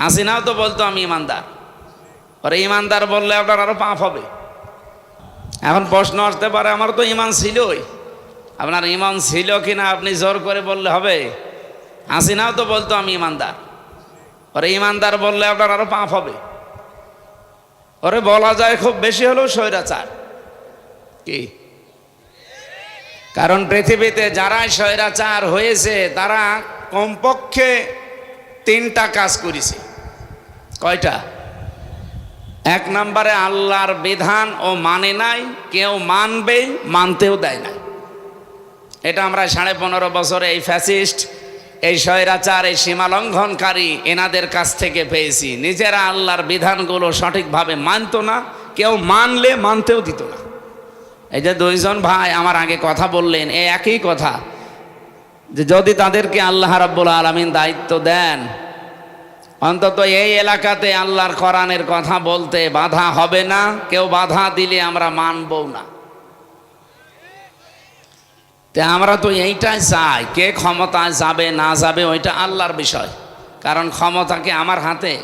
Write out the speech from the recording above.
হাসিনাও তো বলতো আমি ইমানদার। ওরে ইমানদার বললে আপনার আরও পাপ হবে। এখন প্রশ্ন আসতে পারে আমার তো ইমান ছিলই। আপনার ইমান ছিল কিনা আপনি জোর করে বললে হবে। হাসিনাও তো বলতো আমি ইমানদার। ওরে ইমানদার বললে আপনার আরও পাপ হবে। ওরে বলা যায় খুব বেশি হলেও স্বৈরাচার। কি? কারণ পৃথিবীতে যারা স্বৈরাচার হয়েছে, তারা কমপক্ষে তিনটা কাজ করেছে। কয়টা? এক নম্বরে আল্লাহর বিধান ও মানে নাই, কেউ মানবে, মানতেও দেয় না এটা আমরা সাড়ে পনেরো বছরে এই ফ্যাসিস্ট, এই স্বৈরাচার, এই সীমালঙ্ঘনকারী এনাদের কাছ থেকে পেয়েছি। নিজেরা আল্লাহর বিধানগুলো সঠিকভাবে মানতো না, কেউ মানলে মানতেও দিত না। এই যে দুইজন ভাই আমার আগে কথা বললেন এই একই কথা। যে যদি তাদেরকে আল্লাহ রাব্বুল আলমিন দায়িত্ব দেন, অন্তত এই এলাকাতে আল্লাহর কোরআনের কথা বলতে বাধা হবে না, কেউ বাধা দিলে আমরা মানব না। তে আমরা তো এইটাই চাই, কে ক্ষমতায় যাবে না যাবে ওইটা আল্লাহর বিষয়। কারণ ক্ষমতাকে আমার হাতে